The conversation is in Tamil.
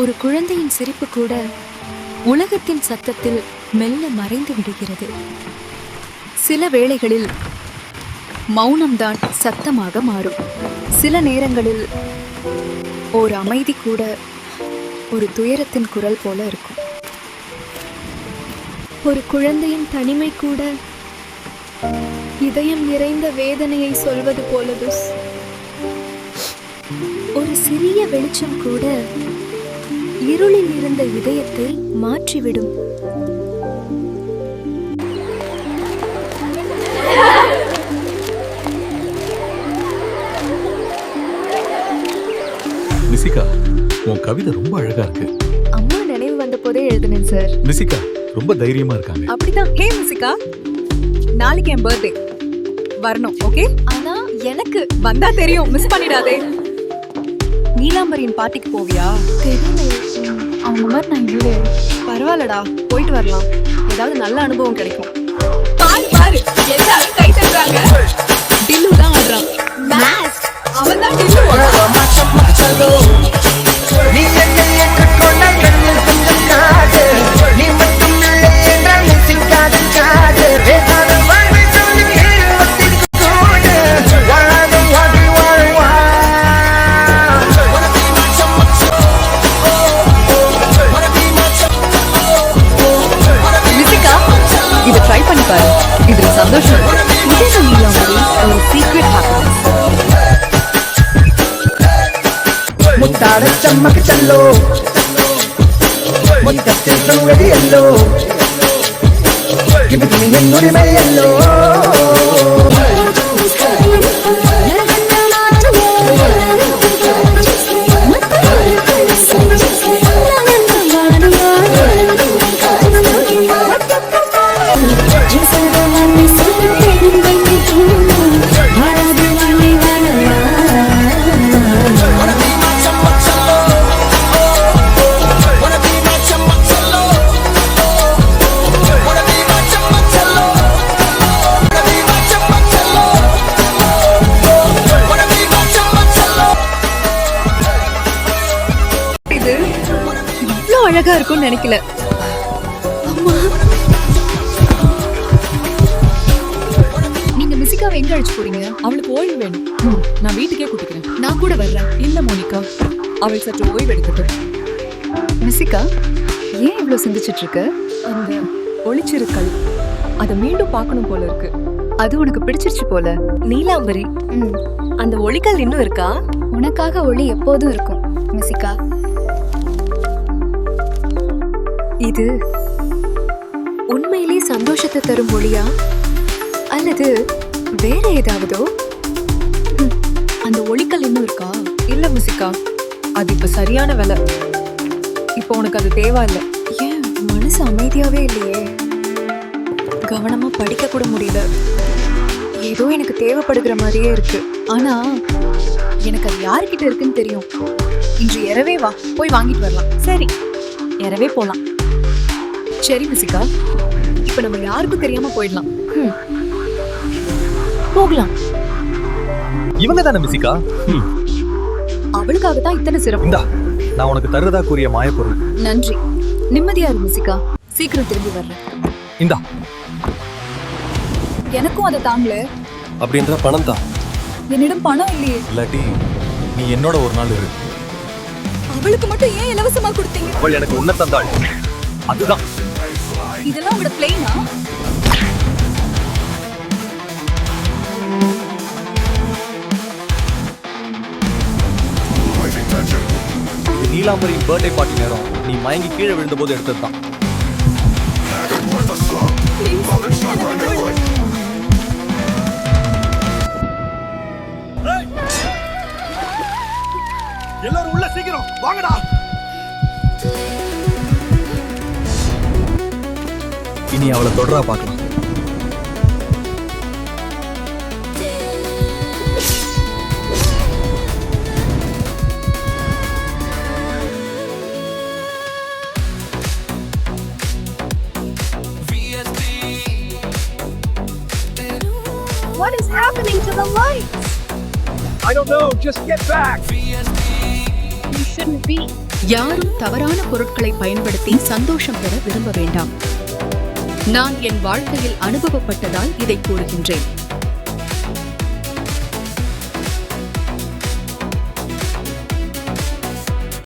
ஒரு குழந்தையின் சிரிப்பு கூட உலகத்தின் சத்தத்தில் மெல்ல மறைந்து விடுகிறது. சில வேளைகளில் மௌனம்தான் சத்தமாக மாறும். சில நேரங்களில் ஒரு அமைதி கூட ஒரு துயரத்தின் குரல் போல இருக்கும். ஒரு குழந்தையின் தனிமை கூட இதயம் நிறைந்த வேதனையை சொல்வது போலதுஸ் ஒரு சிறிய வெளிச்சம் கூட இருளில் இருந்த இதயத்தை மாற்றிவிடும். நிசிகா உன் கவிதை ரொம்ப அழகா இருக்கு. அம்மா நினைவு வந்த போதே எழுதினேன் சார் நிசிகா ரொம்ப தைரியமா இருக்காங்க. அப்படிதான். ஹே முசிகா நாளைக்கு என் பர்த்டே வரணும் ஓகே ஆனா எனக்கு வந்தா தெரியும். மிஸ் பண்ணிடாதே. நீலாம்பரியின் பார்ட்டிக்கு போவியா? தெரியல அவங்க மாதிரி நான் இல்லை பரவாயில்லடா போயிட்டு வரலாம். ஏதாவது நல்ல அனுபவம் கிடைக்கும். பாரு பாரு. எல்லாரும் கை தட்டுறாங்க. டில்லு தான் ஆடுறான் மேஸ் அவன் தான் டில்லு చెప్పారు ఇద్దరు సంతోషం. చెమ్మకి మీలో ఉంది సీక్రెట్ హ్యాపీనెస్ ముత్తాడ చమ్మకి చల్లో. ఎల్లో గిబిగిని ఎన్నుడి మెయ్యల్లో. அழகா இருக்கும்னு நினைக்கல. நீங்க மிசிகாவை எங்க அழைச்சு போறீங்க? அவளுக்கு ஓய்வு வேணும். நான் வீட்டுக்கே கூட்டிக்கிறேன். நான் கூட வர்றேன் இல்ல மோனிகா. அவள் சற்று ஓய்வு எடுக்கட்டும். மிசிகா ஏன் இவ்வளவு சிந்திச்சிட்டு இருக்க? அந்த ஒளிச்சிருக்கல் அதை மீண்டும் பார்க்கணும் போல இருக்கு. அது உனக்கு பிடிச்சிருச்சு போல. நீலாம்பரி ம். அந்த ஒளிக்கல் இன்னும் இருக்கா? உனக்காக ஒளி எப்போதும் இருக்கும் மிசிகா இது உண்மையிலே சந்தோஷத்தை தரும் மொழியா? அல்லது வேற ஏதாவதோ? அந்த ஒளிக்கல் இன்னும் இருக்கா? இல்ல முசிகா அது இப்ப சரியான விலை. இப்போ உனக்கு அது தேவையில்ல. ஏன்? மனசு அமைதியாவே இல்லையே. கவனமா படிக்க கூட முடியல. ஏதோ எனக்கு தேவைப்படுகிற மாதிரியே இருக்கு. ஆனா எனக்கு அது யார்கிட்ட இருக்குன்னு தெரியும். இன்று இரவே வா போய் வாங்கிட்டு வரலாம். சரி இரவே போலாம். சரி மிசிகா இப்போ நம்ம யாருக்கும் தெரியாம போயிடலாம். போகலாம். இவங்க தானே மிசிகா அவளுக்காக தான் இத்தனை சிறப்பு. நான் உனக்கு தருவதா கூறிய மாயப்பொருள். நன்றி. நிம்மதியா இரு மிசிகா சீக்கிரம் திரும்பி வர்றேன். இந்தா. எனக்கும் அதை தாங்கல அப்படின்ற பணம் தான். என்னிடம் பணம் இல்லையே. இல்லாட்டி நீ என்னோட ஒரு நாள் இரு. அவளுக்கு மட்டும் ஏன் இலவசமா கொடுத்தீங்க? அவள் எனக்கு உன்ன தந்தாள். அதுதான். இதெல்லாம் உங்களோட பிளெயினா இது நீலாம்பரியின் பர்த்டே பார்ட்டி நேரம். நீ மயங்கி கீழே விழுந்தபோது எடுத்தது தான் எல்லாரும் உள்ள சீக்கிரம் வாங்கடா. இனி அவளை தொடரா பார்க்கலாம் What is happening to the lights? I don't know. Just get back. யாரும் தவறான பொருட்களை பயன்படுத்தி சந்தோஷம் பெற விரும்ப வேண்டாம் நான் என் வாழ்க்கையில் அனுபவப்பட்டதால் இதை கூறுகின்றேன்.